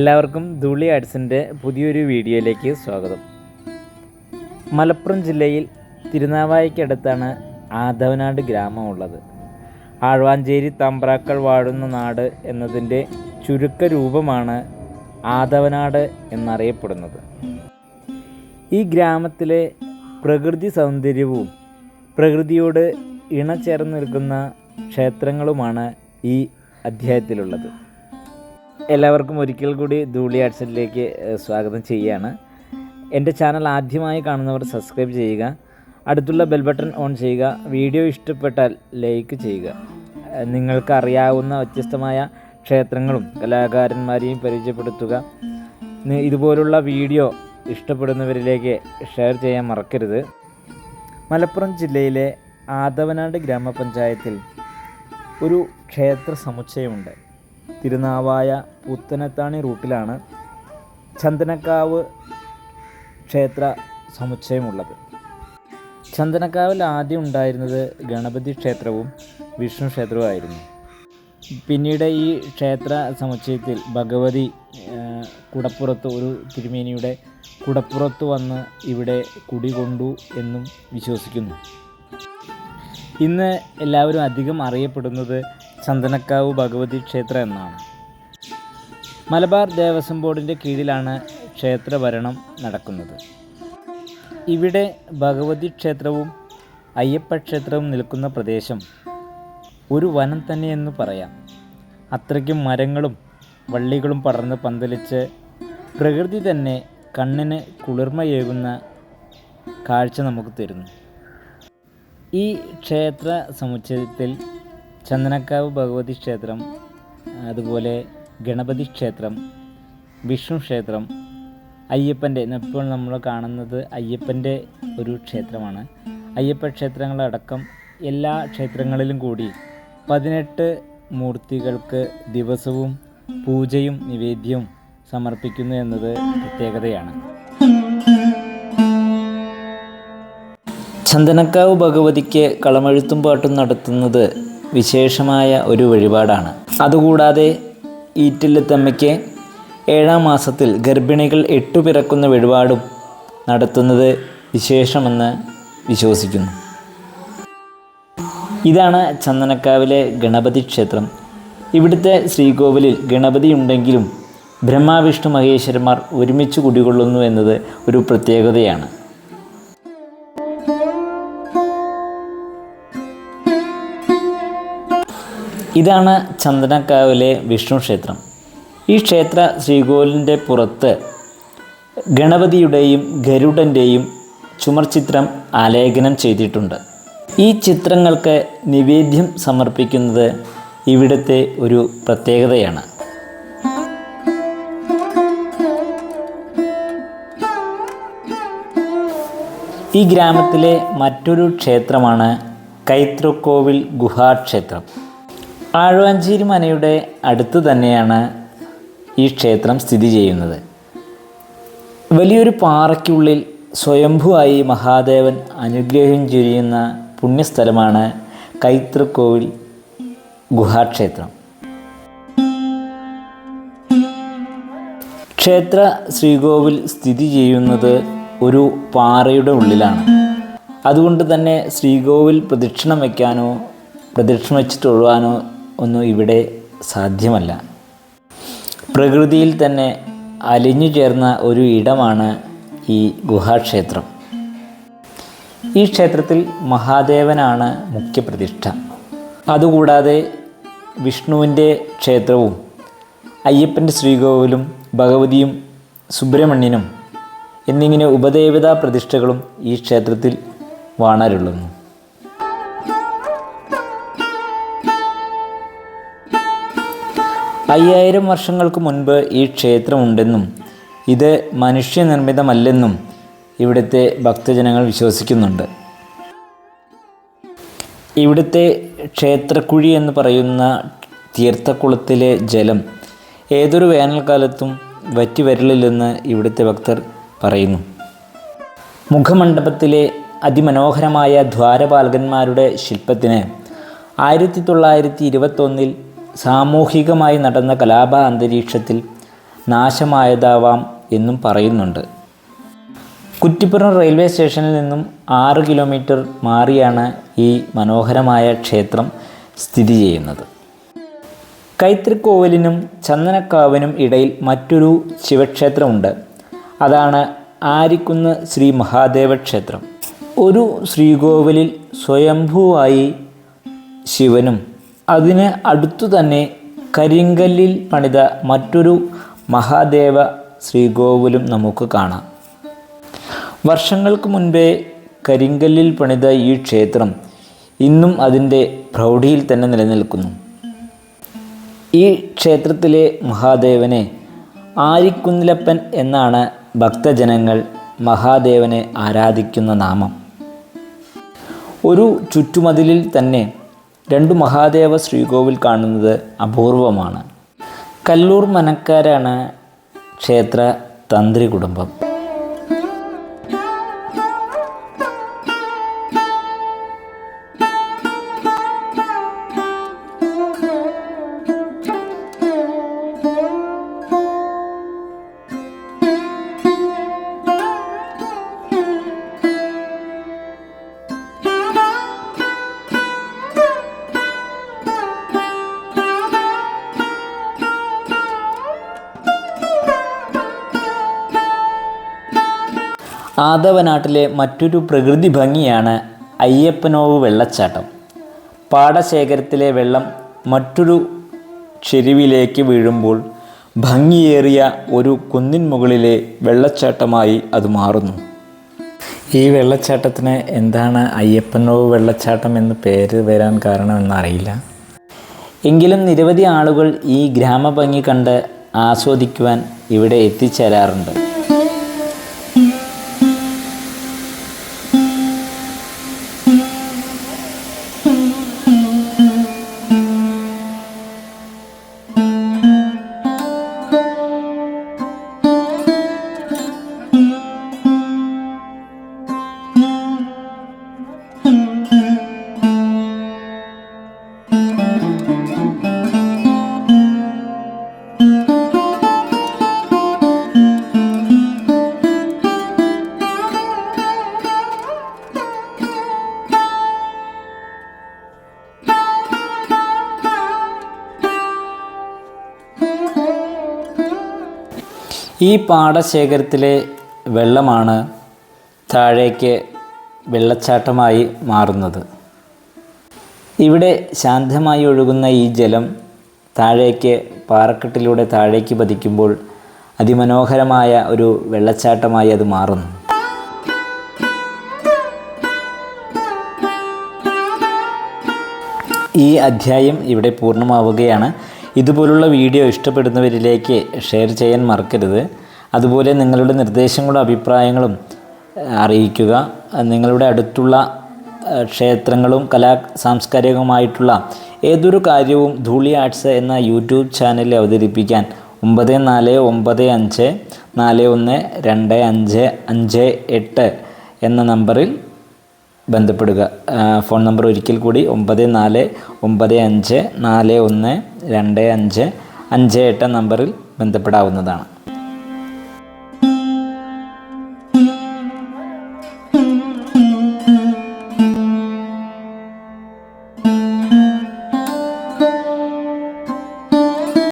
എല്ലാവർക്കും ധൂളി ആർട്സിന്റെ പുതിയൊരു വീഡിയോയിലേക്ക് സ്വാഗതം. മലപ്പുറം ജില്ലയിൽ തിരുനാവായിക്കടുത്താണ് ആദവനാട് ഗ്രാമം ഉള്ളത് ആഴ്വാഞ്ചേരി തമ്പ്രാക്കൾ വാഴുന്ന നാട് എന്നതിന്റെ ചുരുക്ക രൂപമാണ് ആദവനാട് എന്നറിയപ്പെടുന്നത്. ഈ ഗ്രാമത്തിലെ പ്രകൃതി സൗന്ദര്യവും പ്രകൃതിയോട് ഇണചേർന്ന് നിൽക്കുന്ന ക്ഷേത്രങ്ങളുമാണ് ഈ അധ്യായത്തിലുള്ളത്. എല്ലാവർക്കും ഒരിക്കൽ കൂടി ധൂളി ആർട്സിലേക്ക് സ്വാഗതം ചെയ്യുകയാണ് എന്റെ ചാനൽ ആദ്യമായി കാണുന്നവർ സബ്സ്ക്രൈബ് ചെയ്യുക അടുത്തുള്ള ബെൽ ബട്ടൺ ഓൺ ചെയ്യുക വീഡിയോ ഇഷ്ടപ്പെട്ടാൽ ലൈക്ക് ചെയ്യുക. നിങ്ങൾക്ക് അറിയാവുന്ന വ്യത്യസ്തമായ ക്ഷേത്രങ്ങളും കലാകാരന്മാരെയും പരിചയപ്പെടുത്തുക. ഇതുപോലുള്ള വീഡിയോ ഇഷ്ടപ്പെടുന്നവരിലേക്ക് ഷെയർ ചെയ്യാൻ മറക്കരുത്. മലപ്പുറം ജില്ലയിലെ ആദവനാട് ഗ്രാമപഞ്ചായത്തിൽ ഒരു ക്ഷേത്ര സമുച്ചയമുണ്ട്. തിരുനാവായ പുത്തനത്താണി റൂട്ടിലാണ് ചന്ദനക്കാവ് ക്ഷേത്ര സമുച്ചയമുള്ളത്. ചന്ദനക്കാവിൽ ആദ്യം ഉണ്ടായിരുന്നത് ഗണപതി ക്ഷേത്രവും വിഷ്ണു ക്ഷേത്രവുമായിരുന്നു. പിന്നീട് ഈ ക്ഷേത്ര സമുച്ചയത്തിൽ ഭഗവതി കുടപ്പുറത്ത് ഒരു തിരുമേനിയുടെ കുടപ്പുറത്ത് വന്ന് ഇവിടെ കുടികൊണ്ടു എന്നും വിശ്വസിക്കുന്നു. ഇന്ന് എല്ലാവരും അധികം അറിയപ്പെടുന്നത് ചന്ദനക്കാവ് ഭഗവതി ക്ഷേത്രം എന്നാണ്. മലബാർ ദേവസ്വം ബോർഡിന്റെ കീഴിലാണ് ക്ഷേത്രഭരണം നടക്കുന്നത്. ഇവിടെ ഭഗവതി ക്ഷേത്രവും അയ്യപ്പ ക്ഷേത്രവും നിൽക്കുന്ന പ്രദേശം ഒരു വനം തന്നെയെന്ന് പറയാം. അത്രയ്ക്കും മരങ്ങളും വള്ളികളും പടർന്ന് പന്തലിച്ച് പ്രകൃതി തന്നെ കണ്ണിന് കുളിർമയേകുന്ന കാഴ്ച നമുക്ക് തരുന്നു. ഈ ക്ഷേത്ര സമുച്ചയത്തിൽ ചന്ദനക്കാവ് ഭഗവതി ക്ഷേത്രം അതുപോലെ ഗണപതി ക്ഷേത്രം വിഷ്ണു ക്ഷേത്രം അയ്യപ്പന്റെ ഇപ്പോൾ നമ്മൾ കാണുന്നത് അയ്യപ്പന്റെ ഒരു ക്ഷേത്രമാണ്. അയ്യപ്പ ക്ഷേത്രങ്ങളടക്കം എല്ലാ ക്ഷേത്രങ്ങളിലും കൂടി പതിനെട്ട് മൂർത്തികൾക്ക് ദിവസവും പൂജയും നിവേദ്യവും സമർപ്പിക്കുന്നു എന്നത് പ്രത്യേകതയാണ്. ചന്ദനക്കാവ് ഭഗവതിക്ക് കളമെഴുത്തും പാട്ടും നടത്തുന്നത് വിശേഷമായ ഒരു വഴിപാടാണ്. അതുകൂടാതെ ഈറ്റില്ലത്തമ്മയ്ക്ക് ഏഴാം മാസത്തിൽ ഗർഭിണികൾ എട്ടു പിറക്കുന്ന വഴിപാടും നടത്തുന്നത് വിശേഷമെന്ന് വിശ്വസിക്കുന്നു. ഇതാണ് ചന്ദനക്കാവിലെ ഗണപതി ക്ഷേത്രം. ഇവിടുത്തെ ശ്രീകോവിലിൽ ഗണപതി ഉണ്ടെങ്കിലും ബ്രഹ്മാവിഷ്ണു മഹേശ്വരന്മാർ ഒരുമിച്ച് കുടികൊള്ളുന്നു എന്നത് ഒരു പ്രത്യേകതയാണ്. ഇതാണ് ചന്ദനക്കാവിലെ വിഷ്ണു ക്ഷേത്രം. ഈ ക്ഷേത്ര ശ്രീകോലിന്റെ പുറത്ത് ഗണപതിയുടെയും ഗരുഡന്റെയും ചുമർചിത്രം ആലേഖനം ചെയ്തിട്ടുണ്ട്. ഈ ചിത്രങ്ങൾക്ക് നിവേദ്യം സമർപ്പിക്കുന്നത് ഇവിടുത്തെ ഒരു പ്രത്യേകതയാണ്. ഈ ഗ്രാമത്തിലെ മറ്റൊരു ക്ഷേത്രമാണ് കൈത്രക്കോവിൽ ഗുഹാക്ഷേത്രം ആഴ്വാഞ്ചേരി മനയുടെ അടുത്ത് തന്നെയാണ് ഈ ക്ഷേത്രം സ്ഥിതി ചെയ്യുന്നത്. വലിയൊരു പാറയ്ക്കുള്ളിൽ സ്വയംഭുവായി മഹാദേവൻ അനുഗ്രഹം ചൊരിയുന്ന പുണ്യസ്ഥലമാണ് കൈത്രക്കോവിൽ ഗുഹാക്ഷേത്രം. ക്ഷേത്ര ശ്രീകോവിൽ സ്ഥിതി ചെയ്യുന്നത് ഒരു പാറയുടെ ഉള്ളിലാണ്. അതുകൊണ്ട് തന്നെ ശ്രീകോവിൽ പ്രദക്ഷിണം വയ്ക്കാനോ പ്രദക്ഷിണം വെച്ചിട്ട് ഒഴുവാനോ ഒന്നും ഇവിടെ സാധ്യമല്ല. പ്രകൃതിയിൽ തന്നെ അലിഞ്ഞു ചേർന്ന ഒരു ഇടമാണ് ഈ ഗുഹാക്ഷേത്രം. ഈ ക്ഷേത്രത്തിൽ മഹാദേവനാണ് മുഖ്യപ്രതിഷ്ഠ അതുകൂടാതെ വിഷ്ണുവിന്റെ ക്ഷേത്രവും അയ്യപ്പന്റെ ശ്രീകോവിലും ഭഗവതിയും സുബ്രഹ്മണ്യനും എന്നിങ്ങനെ ഉപദേവതാ പ്രതിഷ്ഠകളും ഈ ക്ഷേത്രത്തിൽ വാണരുള്ളുന്നു അയ്യായിരം വർഷങ്ങൾക്ക് മുൻപ് ഈ ക്ഷേത്രമുണ്ടെന്നും ഇത് മനുഷ്യനിർമ്മിതമല്ലെന്നും ഇവിടുത്തെ ഭക്തജനങ്ങൾ വിശ്വസിക്കുന്നുണ്ട്. ഇവിടുത്തെ ക്ഷേത്രക്കുഴി എന്ന് പറയുന്ന തീർത്ഥക്കുളത്തിലെ ജലം ഏതൊരു വേനൽക്കാലത്തും വറ്റി വരലില്ലെന്ന് ഇവിടുത്തെ ഭക്തർ പറയുന്നു. മുഖമണ്ഡപത്തിലെ അതിമനോഹരമായ ദ്വാരപാലകന്മാരുടെ ശില്പത്തിന് ആയിരത്തി തൊള്ളായിരത്തി ഇരുപത്തൊന്നിൽ സാമൂഹികമായി നടന്ന കലാപ അന്തരീക്ഷത്തിൽ നാശമായതാവാം എന്നും പറയുന്നുണ്ട്. കുറ്റിപ്പുറം റെയിൽവേ സ്റ്റേഷനിൽ നിന്നും ആറ് കിലോമീറ്റർ മാറിയാണ് ഈ മനോഹരമായ ക്ഷേത്രം സ്ഥിതി ചെയ്യുന്നത്. കൈത്രിക്കോവിലിനും ചന്ദനക്കാവിനും ഇടയിൽ മറ്റൊരു ശിവക്ഷേത്രമുണ്ട്. അതാണ് ആരിക്കുന്ന് ശ്രീ മഹാദേവ ക്ഷേത്രം. ഒരു ശ്രീകോവിലിൽ സ്വയംഭൂവായി ശിവനും അതിന് അടുത്തു തന്നെ കരിങ്കല്ലിൽ പണിത മറ്റൊരു മഹാദേവ ശ്രീകോവിലും നമുക്ക് കാണാം. വർഷങ്ങൾക്ക് മുൻപേ കരിങ്കല്ലിൽ പണിത ഈ ക്ഷേത്രം ഇന്നും അതിന്റെ പ്രൗഢിയിൽ തന്നെ നിലനിൽക്കുന്നു. ഈ ക്ഷേത്രത്തിലെ മഹാദേവനെ ആരിക്കുന്നിലപ്പൻ എന്നാണ് ഭക്തജനങ്ങൾ മഹാദേവനെ ആരാധിക്കുന്ന നാമം. ഒരു ചുറ്റുമതിലിൽ തന്നെ രണ്ടു മഹാദേവ ശ്രീകോവിൽ കാണുന്നത് അപൂർവമാണ്. കല്ലൂർ മനക്കാരാണ് ക്ഷേത്ര തന്ത്രി കുടുംബം. ആദവനാട്ടിലെ മറ്റൊരു പ്രകൃതി ഭംഗിയാണ് അയ്യപ്പനോവ് വെള്ളച്ചാട്ടം. പാടശേഖരത്തിലെ വെള്ളം മറ്റൊരു ചെരുവിലേക്ക് വീഴുമ്പോൾ ഭംഗിയേറിയ ഒരു കുന്നിൻ മുകളിലെ വെള്ളച്ചാട്ടമായി അത് മാറുന്നു. ഈ വെള്ളച്ചാട്ടത്തിന് എന്താണ് അയ്യപ്പനോവ് വെള്ളച്ചാട്ടം എന്ന് പേര് വരാൻ കാരണമെന്നറിയില്ല. എങ്കിലും നിരവധി ആളുകൾ ഈ ഗ്രാമഭംഗി കണ്ട് ആസ്വദിക്കുവാൻ ഇവിടെ എത്തിച്ചേരാറുണ്ട്. ഈ പാടശേഖരത്തിലെ വെള്ളമാണ് താഴേക്ക് വെള്ളച്ചാട്ടമായി മാറുന്നത്. ഇവിടെ ശാന്തമായി ഒഴുകുന്ന ഈ ജലം താഴേക്ക് പാറക്കെട്ടിലൂടെ താഴേക്ക് പതിക്കുമ്പോൾ അതിമനോഹരമായ ഒരു വെള്ളച്ചാട്ടമായി അത് മാറുന്നു. ഈ അധ്യായം ഇവിടെ പൂർണമാവുകയാണ്. ഇതുപോലുള്ള വീഡിയോ ഇഷ്ടപ്പെടുന്നവരിലേക്ക് ഷെയർ ചെയ്യാൻ മറക്കരുത്. അതുപോലെ നിങ്ങളുടെ നിർദ്ദേശങ്ങളും അഭിപ്രായങ്ങളും അറിയിക്കുക. നിങ്ങളുടെ അടുത്തുള്ള ക്ഷേത്രങ്ങളും കലാ സാംസ്കാരികമായിട്ടുള്ള ഏതൊരു കാര്യവും ധൂളി ആർട്സ് എന്ന യൂട്യൂബ് ചാനലിൽ അവതരിപ്പിക്കാൻ ഒമ്പത് നാല് ഒമ്പത് അഞ്ച് നാല് ഒന്ന് രണ്ട് അഞ്ച് അഞ്ച് എട്ട് എന്ന നമ്പറിൽ ബന്ധപ്പെടുക. ഫോൺ നമ്പർ ഒരിക്കൽ കൂടി ഒമ്പത് നാല് ഒമ്പത് അഞ്ച് നാല് ഒന്ന് രണ്ട് അഞ്ച് അഞ്ച് എട്ട് നമ്പറിൽ ബന്ധപ്പെടാവുന്നതാണ്.